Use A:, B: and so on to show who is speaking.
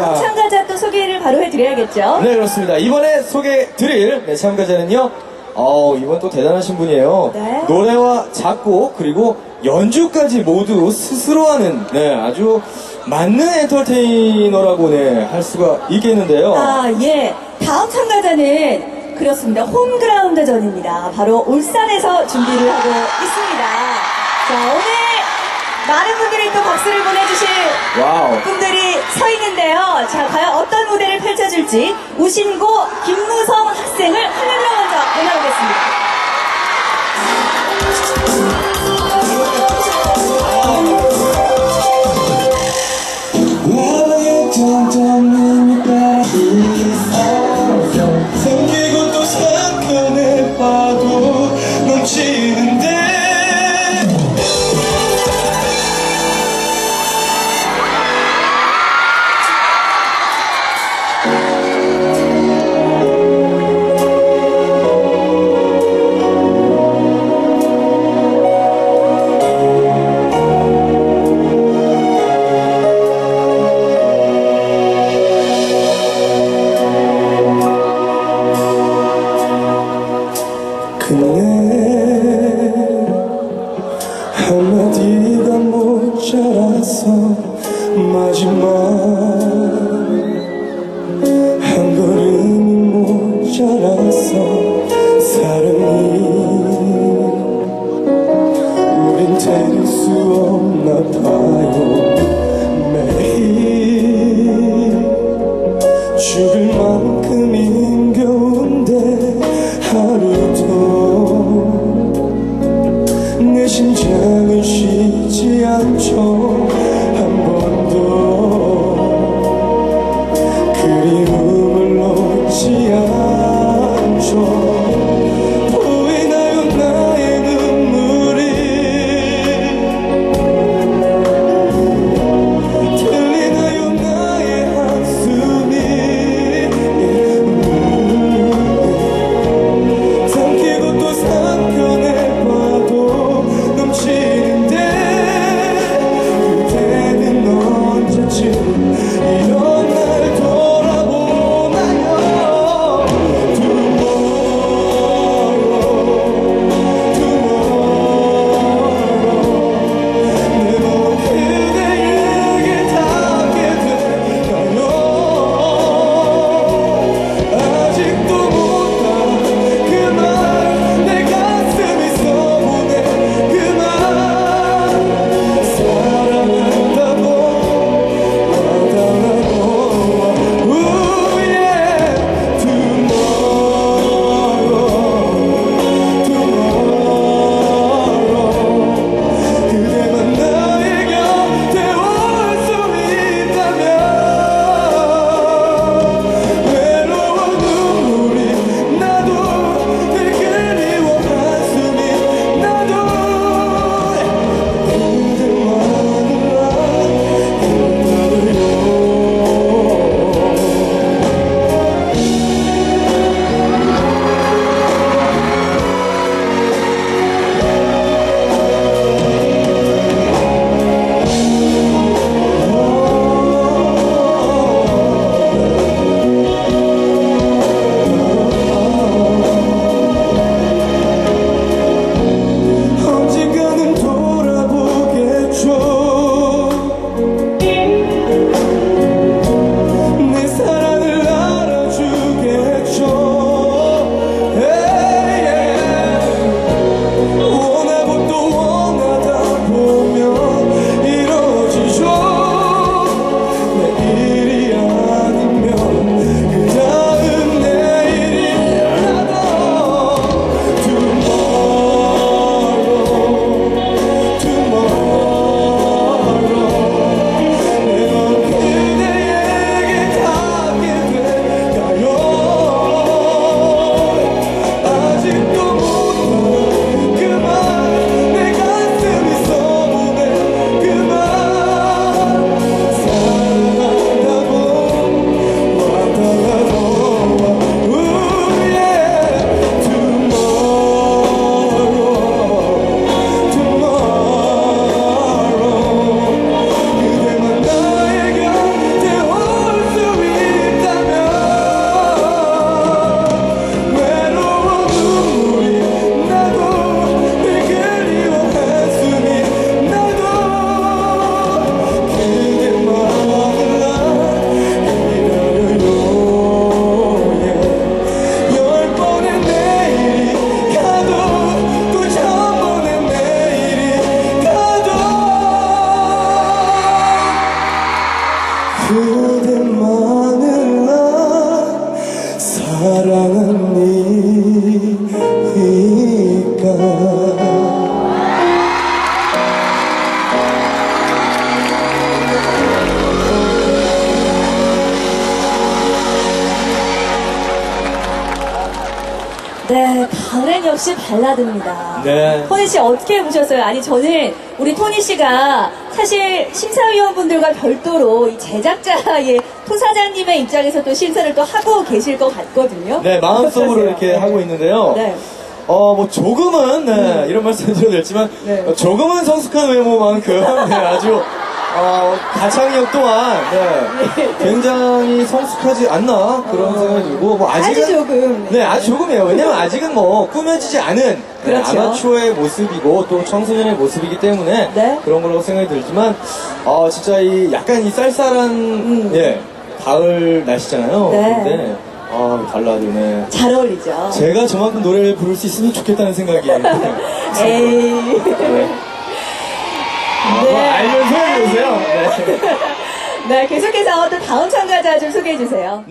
A: 자.
B: 참가자 또 소개를 바로 해드려야겠죠.
A: 네, 그렇습니다. 이번에 소개해 드릴 네, 참가자는요, 어, 이번 또 대단하신 분이에요.
B: 네.
A: 노래와 작곡, 그리고 연주까지 모두 스스로 하는, 네, 아주 맞는 엔터테이너라고, 네, 할 수가 있겠는데요.
B: 아, 예. 다음 참가자는 그렇습니다. 홈그라운드전입니다. 바로 울산에서 준비를 하고 있습니다. 자, 오늘 많은 분들이 또 박수를 보내주실
A: 와우.
B: 분들이 서 있는데요. 자, 과연 어떤 무대를 펼쳐줄지 우신고 김무성 학생을 하늘로 먼저 보내보겠습니다.
C: 마지막 한 걸음이 모자라서 사랑이 우린 될수 없나 봐요. 매일 죽을 만큼 힘겨운데 하루도 내 심장은 쉬지 않죠
B: 네, 가을엔 역시 발라드입니다.
A: 네.
B: 토니 씨 어떻게 보셨어요? 아니 저는 우리 토니 씨가 사실 심사위원분들과 별도로 이 제작자의 토 사장님의 입장에서 또 심사를 또 하고 계실 것 같거든요.
A: 네, 마음속으로
B: 어떠세요?
A: 이렇게 하고 있는데요.
B: 네.
A: 어, 뭐, 조금은, 네, 이런 말씀 드려도 될지만,
B: 네.
A: 어, 조금은 성숙한 외모만큼, 네, 아주, 어, 가창력 또한, 네, 굉장히 성숙하지 않나, 그런 생각이 들고, 뭐, 아직은.
B: 아주 조금.
A: 네, 아주 조금이에요. 왜냐면 아직은 뭐, 꾸며지지 않은, 네,
B: 그렇죠.
A: 아마추어의 모습이고, 또 청소년의 모습이기 때문에,
B: 네.
A: 그런 거라고 생각이 들지만, 어, 진짜 이, 약간 이 쌀쌀한, 예, 가을 날씨잖아요.
B: 음. 네.
A: 근데, 아, 발라드네.
B: 잘 어울리죠.
A: 제가 저만큼 노래를 부를 수 있으면 좋겠다는 생각이.
B: 에이.
A: 네. 아, 뭐 알면 소개해주세요. 네.
B: 네, 계속해서 또 다음 참가자 좀 소개해 주세요.